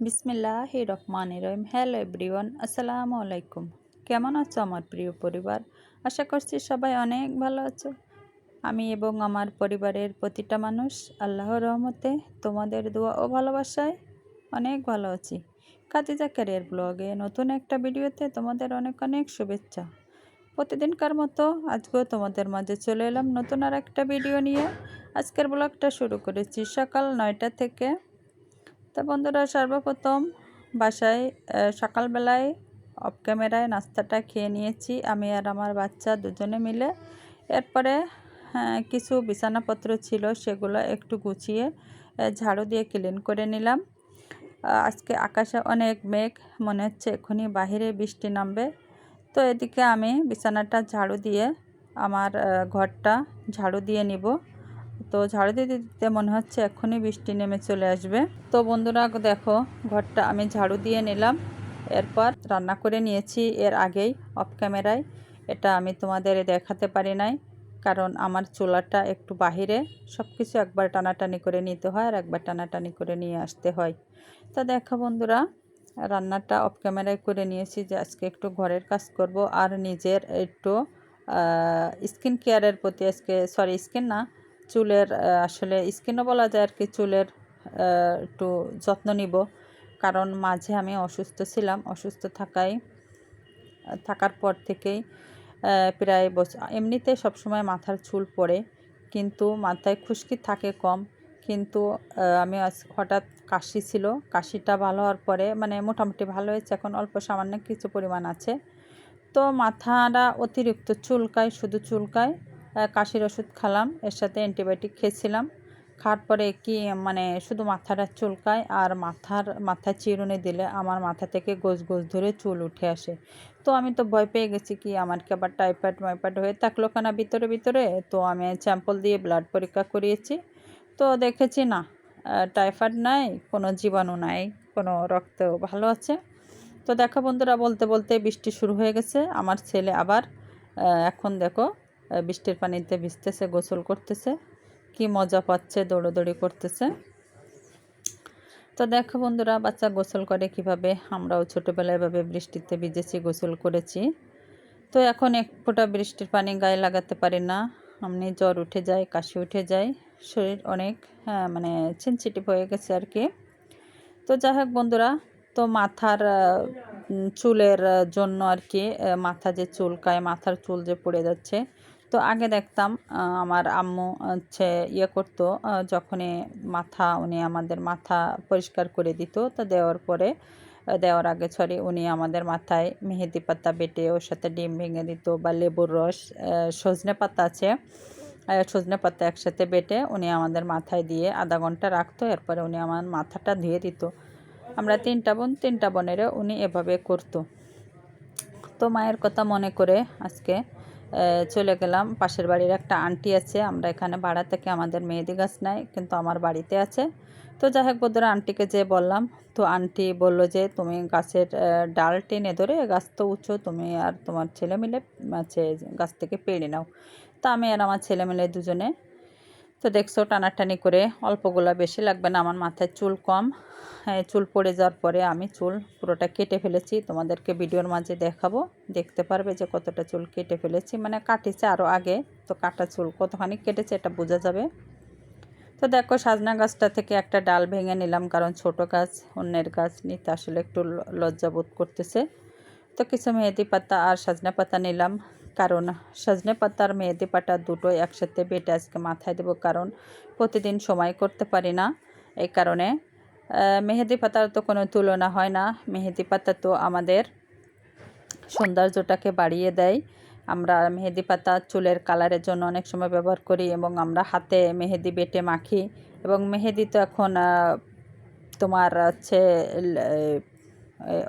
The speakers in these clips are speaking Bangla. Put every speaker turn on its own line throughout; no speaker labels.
বিসমিল্লাহ রহমান রহিম। হ্যালো এভরিওয়ান, আসসালামু আলাইকুম। কেমন আছো আমার প্রিয় পরিবার? আশা করছি সবাই অনেক ভালো আছো। আমি এবং আমার পরিবারের প্রতিটা মানুষ আল্লাহর রহমতে তোমাদের দোয়া ও ভালোবাসায় অনেক ভালো আছি। কাতিজা ক্যারিয়ার ব্লগে নতুন একটা ভিডিওতে তোমাদের অনেক অনেক শুভেচ্ছা। প্রতিদিনকার মতো আজকেও তোমাদের মাঝে চলে এলাম নতুন আর একটা ভিডিও নিয়ে। আজকের ব্লগটা শুরু করেছি সকাল নয়টা থেকে তো বন্ধুরা সর্বপ্রথম বাসায় সকালবেলায় অফ ক্যামেরায় নাস্তাটা খেয়ে নিয়েছি আমি আর আমার বাচ্চা দুজনে মিলে। এরপরে হ্যাঁ, কিছু বিছানাপত্র ছিল সেগুলো একটু গুছিয়ে ঝাড়ু দিয়ে ক্লিন করে নিলাম। আজকে আকাশে অনেক মেঘ মনে হচ্ছে এখনই বাহিরে বৃষ্টি নামবে। তো এদিকে আমি বিছানাটা ঝাড়ু দিয়ে আমার ঘরটা ঝাড়ু দিয়ে নিব। তো ঝাড়ু দিতে দিতে মনে হচ্ছে এক্ষুনি বৃষ্টি নেমে চলে আসবে। তো বন্ধুরা, দেখো, ঘরটা আমি ঝাড়ু দিয়ে নিলাম। এরপর রান্না করে নিয়েছি এর আগেই অফ ক্যামেরায় এটা আমি তোমাদের দেখাতে পারি নাই, কারণ আমার চুলাটা একটু বাহিরে। সব কিছু একবার টানাটানি করে নিতে হয় আর একবার টানাটানি করে নিয়ে আসতে হয়। তো দেখো বন্ধুরা, রান্নাটা অফ ক্যামেরায় করে নিয়েছি যে আজকে একটু ঘরের কাজ করব আর নিজের একটু স্কিন কেয়ারের প্রতি আজকে সরি স্কিন না চুলের আসলে স্কিনও বলা যায় আর কি চুলের একটু যত্ন নিব। কারণ মাঝে আমি অসুস্থ ছিলাম, অসুস্থ থাকায়, থাকার পর থেকেই প্রায় বছর এমনিতে সবসময় মাথার চুল পড়ে, কিন্তু মাথায় খুশকি থাকে কম। কিন্তু আমি হঠাৎ কাশি ছিল, কাশিটা ভালো হওয়ার পরে মানে মোটামুটি ভালো হয়েছে, এখন অল্প সামান্য কিছু পরিমাণ আছে। তো মাথাটা অতিরিক্ত চুলকায়, শুধু চুলকায় কাশির ওষুধ খেলাম, এর সাথে অ্যান্টিবায়োটিক খেয়েছিলাম। খাওয়ার পরে কি মানে শুধু মাথাটা চুলকায় আর মাথার মাথায় চিরুনি দিলে আমার মাথা থেকে গোজ গোজ ধরে চুল উঠে আসে। তো আমি তো ভয় পেয়ে গেছি কি, আমার কি আবার টাইফয়েড মাইফয়েড হয়ে থাকল কেনা ভিতরে ভিতরে? তো আমি স্যাম্পল দিয়ে ব্লাড পরীক্ষা করিয়েছি। তো দেখেছি না টাইফয়েড নাই, কোনো জীবাণু নাই, কোনো রক্ত ভালো আছে। তো দেখো বন্ধুরা, বলতে বলতে বৃষ্টি শুরু হয়ে গেছে। আমার ছেলে আবার এখন দেখো বৃষ্টির পানিতে ভিজতেছে, গোসল করতেছে। কি মজা পাচ্ছে, দৌড়োদৌড়ি করতেছে। তো দেখো বন্ধুরা, বাচ্চা গোসল করে কীভাবে? আমরাও ছোটোবেলায় এভাবে বৃষ্টিতে ভিজেছি, গোসল করেছি। তো এখন এক ফোঁটা বৃষ্টির পানি গায়ে লাগাতে পারি না। এমনি জ্বর উঠে যায়, কাশি উঠে যায়, শরীর অনেক হ্যাঁ মানে সেন্সিটিভ হয়ে গেছে আর কি। তো যাই হোক বন্ধুরা, তো মাথার চুলের জন্য আর কি মাথা যে চুলকায় মাথার চুল যে পড়ে যাচ্ছে তো আগে দেখতাম আমার আম্মু হচ্ছে ইয়ে করতো যখনই মাথা, উনি আমাদের মাথা পরিষ্কার করে দিত, তো দেওয়ার পরে দেওয়ার আগে সরি উনি আমাদের মাথায় মেহেদি পাতা বেটে ওর সাথে ডিম ভেঙে দিত বা লেবুর রস সজনে পাতা আছে সজনে পাতা একসাথে বেটে উনি আমাদের মাথায় দিয়ে আধা ঘণ্টা রাখতো, এরপরে উনি আমার মাথাটা ধুয়ে দিত। আমরা তিনটা বোন, তিনটা বোনেরও উনি এভাবে করতো। তো মায়ের কথা মনে করে আজকে চলে গেলাম। পাশের বাড়ির একটা আন্টি আছে। আমরা এখানে ভাড়া থেকে আমাদের মেহেদি গাছ নাই কিন্তু আমার বাড়িতে আছে। তো যাই হোক বোধ আন্টিকে যে বললাম, তো আন্টি বলল যে, তুমি গাছের ডাল টেনে ধরে গাছ তো উঁচু তুমি আর তোমার ছেলে মিলে আছে গাছ থেকে পেড়ে নাও। তা আমি আর আমার ছেলে মিলে দুজনে তো দেখছ টানাটানি করে অল্পগুলো বেশি লাগবে না, আমার মাথায় চুল কম। হ্যাঁ চুল পড়ে যাওয়ার পরে আমি চুল পুরোটা কেটে ফেলেছি, তোমাদেরকে ভিডিওর মাঝে দেখাবো। দেখতে পারবে যে কতটা চুল কেটে ফেলেছি মানে কাটিছে আরও আগে, তো কাটা চুল কতখানি কেটেছে এটা বোঝা যাবে। তো দেখো সাজনা গাছটা থেকে একটা ডাল ভেঙে নিলাম, কারণ ছোট গাছ, অন্যের গাছ নিতে আসলে একটু লজ্জাবোধ করতেছে। তো কিছু মেহেদি পাতা আর সাজনা পাতা নিলাম। কারণ সজনে পাতার মেহেদি পাতা দুটো একসাথে বেটে আজকে মাথায় দেবো, কারণ প্রতিদিন সময় করতে পারি না। এই কারণে মেহেদি পাতার তো কোনো তুলনা হয় না। মেহেদি পাতা তো আমাদের সৌন্দর্যটাকে বাড়িয়ে দেয়। আমরা মেহেদি পাতা চুলের কালারের জন্য অনেক সময় ব্যবহার করি এবং আমরা হাতে মেহেদি বেটে মাখি। এবং মেহেদি তো এখন তোমার হচ্ছে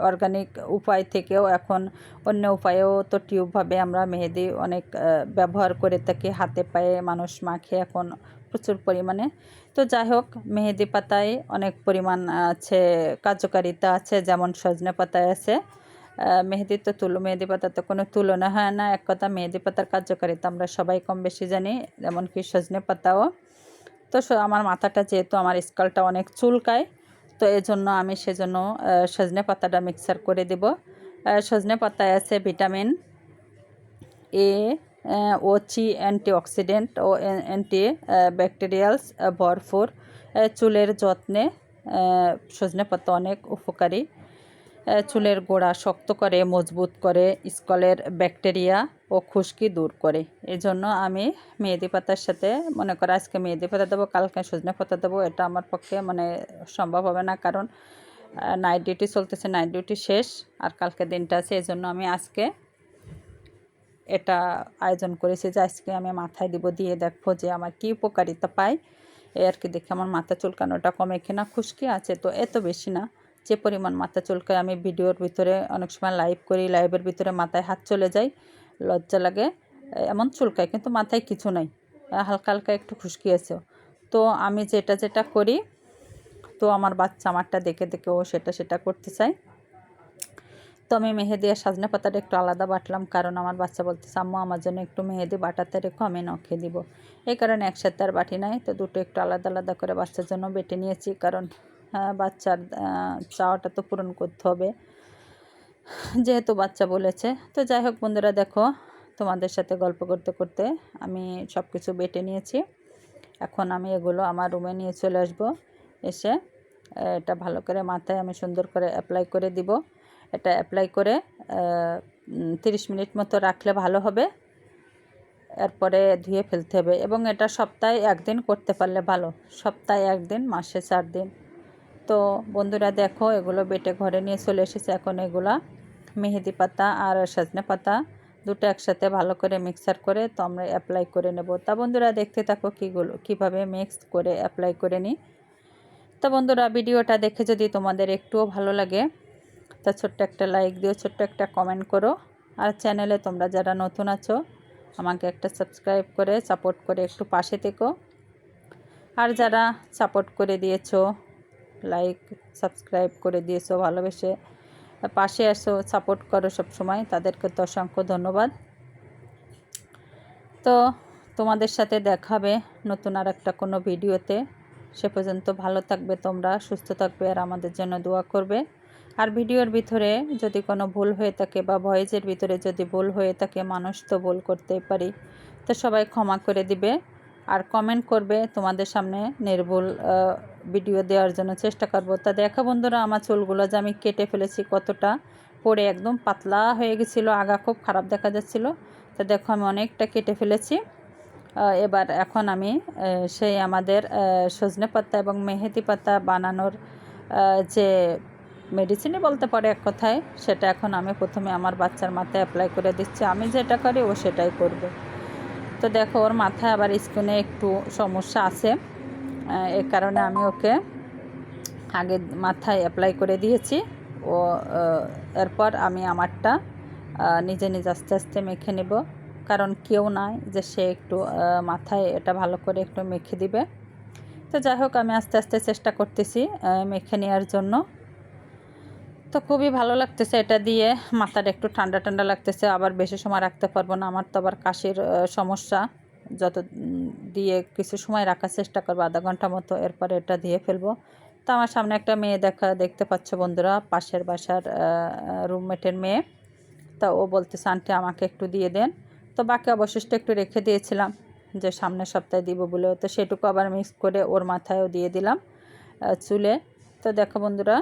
অর্গানিক উপায় থেকেও এখন অন্য উপায়েও তো টিউবভাবে আমরা মেহেদি অনেক ব্যবহার করে থাকি। হাতে পায়ে মানুষ মাখে এখন প্রচুর পরিমাণে। তো যাই হোক, মেহেদি পাতায় অনেক পরিমাণ আছে, কার্যকারিতা আছে, যেমন সজনে পাতায় আছে। মেহেদি তো তুলো, মেহেদি পাতা তো কোনো তুলনা হয় না। এক কথা মেহেদি পাতার কার্যকারিতা আমরা সবাই কম বেশি জানি যেমন কি সজনে পাতাও। তো আমার মাথাটা যেহেতু আমার স্কালটা অনেক চুলকায় তো এই জন্য আমি সেজন্য সজনে পাতাটা মিক্সার করে দেব। সজনে পাতায় আছে ভিটামিন এ ও চি অ্যান্টিঅক্সিডেন্ট ও অ্যান্টি ব্যাকটেরিয়ালস ভরপুর। চুলের যত্নে সজনে পাতা অনেক উপকারী। চুলের গোড়া শক্ত করে, মজবুত করে, স্কলের ব্যাকটেরিয়া ও খুশকি দূর করে। এই জন্য আমি মেহেদি পাতার সাথে, মনে করো আজকে মেহেদি পাতা দেবো, কালকে সজনে পাতা দেবো, এটা আমার পক্ষে মানে সম্ভব হবে না কারণ নাইট ডিউটি চলতেছে নাইট ডিউটি শেষ আর কালকে দিনটা আছে এই জন্য আমি আজকে এটা আয়োজন করেছি যে আজকে আমি মাথায় দিব দিয়ে দেখব যে আমার কী উপকারিতা পাই এই আর কি দেখে আমার মাথা চুলকানোটা কমে কিনা, খুশকি আছে তো এত বেশি না। যে পরিমাণ মাথা চুলকায় আমি ভিডিওর ভিতরে অনেক সময় লাইভ করি লাইভের ভিতরে মাথায় হাত চলে যায়। লজ্জা লাগে এমন চুলকায়, কিন্তু মাথায় কিছু নাই। হালকা হালকা একটু খুশকি আছে। তো আমি যেটা যেটা করি, তো আমার বাচ্চা আমারটা দেখে দেখে ও সেটা সেটা করতে চায়। তো আমি মেহেদি আর সাজনা পাতাটা একটু আলাদা বাটলাম, কারণ আমার বাচ্চা বলতেছে, আম্মু, আমার জন্য একটু মেহেদি বাটাতে রেখো, আমি নখে দিব। এই কারণে একসাথে আর বাটি নাই, তো দুটো একটু আলাদা আলাদা করে বাচ্চার জন্য বেটে নিয়েছি, কারণ বাচ্চার চাওয়াটা তো পূরণ করতে হবে। যেহেতু বাচ্চা বলেছে, তো যাই হোক বন্ধুরা দেখো, তোমাদের সাথে গল্প করতে করতে আমি সব কিছু বেটে নিয়েছি। এখন আমি এগুলো আমার রুমে নিয়ে চলে আসব। এসে এটা ভালো করে মাথায় আমি সুন্দর করে অ্যাপ্লাই করে দিব। এটা অ্যাপ্লাই করে তিরিশ মিনিট মতো রাখলে ভালো হবে। এরপরে ধুয়ে ফেলতে হবে এবং এটা সপ্তাহে একদিন করতে পারলে ভালো। সপ্তাহে একদিন, মাসে চার দিন। তো বন্ধুরা দেখো, এগুলো বেটে ঘরে নিয়ে চলে এসেছে এখন এগুলা। মেহেদি পাতা আর সজনে পাতা দুটো একসাথে ভালো করে মিক্সার করে তো আমরা অ্যাপ্লাই করে নেব। তা বন্ধুরা দেখতে থাকো কীগুলো, কীভাবে মিক্স করে অ্যাপ্লাই করে নিই। তো বন্ধুরা ভিডিওটা দেখে যদি তোমাদের একটুও ভালো লাগে, তা ছোট্ট একটা লাইক দিও, ছোট্ট একটা কমেন্ট করো। আর চ্যানেলে তোমরা যারা নতুন আছো, আমাকে একটা সাবস্ক্রাইব করে সাপোর্ট করে একটু পাশে থেকো। আর যারা সাপোর্ট করে দিয়েছ লাইক সাবস্ক্রাইব করে দিয়েছ, ভালোবেসে পাশে আসো সাপোর্ট করো সব সময় তাদেরকে তো অসংখ্য ধন্যবাদ। তো তোমাদের সাথে দেখাবে নতুন আর একটা কোনো ভিডিওতে। সে পর্যন্ত ভালো থাকবে তোমরা, সুস্থ থাকবে আর আমাদের জন্য দোয়া করবে। আর ভিডিওর ভিতরে যদি কোনো ভুল হয়ে থাকে বা ভয়েজের ভিতরে যদি ভুল হয়ে থাকে, মানুষ তো ভুল করতেই পারি। তো সবাই ক্ষমা করে দিবে। আর কমেন্ট করবে তোমাদের সামনে নির্ভুল ভিডিও দেওয়ার জন্য চেষ্টা করব। তা দেখা বন্ধুরা, আমার চুলগুলো যে আমি কেটে ফেলেছি কতটা পরে একদম পাতলা হয়ে গেছিল, আগা খুব খারাপ দেখা যাচ্ছিল। তো দেখো, আমি অনেকটা কেটে ফেলেছি। এবার এখন আমি সেই আমাদের সজনে পাতা এবং মেহেদি পাতা বানানোর যে মেডিসিনই বলতে পারে এক কথায়, সেটা এখন আমি প্রথমে আমার বাচ্চার মাথায় অ্যাপ্লাই করে দিচ্ছি। আমি যেটা করি ও সেটাই করবে। তো দেখো, ওর মাথায় আবার স্কিনে একটু সমস্যা আছে। এ কারণে আমি ওকে আগে মাথায় অ্যাপ্লাই করে দিয়েছি। ও এরপর আমি আমারটা নিজে নিজে আস্তে আস্তে মেখে নেব। কারণ কেউ নাই যে সে একটু মাথায় এটা ভালো করে একটু মেখে দিবে। তো যাই হোক, আমি আস্তে আস্তে চেষ্টা করতেছি মেখে নেওয়ার জন্য। তো খুবই ভালো লাগতেছে এটা দিয়ে। মাথাটা একটু ঠান্ডা ঠান্ডা লাগতেছে, আবার বেশি সময় রাখতে পারব না। আমার তো আবার কাশির সমস্যা। যত দিয়ে কিছু সময় রাখার চেষ্টা করব, আধা ঘণ্টা মতো এরপরে এটা দিয়ে ফেলব। তো আমার সামনে একটা মেয়ে দেখা, দেখতে পাচ্ছ বন্ধুরা, পাশের বাসার রুমমেটের মেয়ে। তা ও বলতেছে, আন্টি, আমাকে একটু দিয়ে দেন। তো বাকি অবশিষ্ট একটু রেখে দিয়েছিলাম, যে সামনের সপ্তাহে দিব বলে। তো সেটুকু আবার মিক্স করে ওর মাথায়ও দিয়ে দিলাম চুলে। তো দেখো বন্ধুরা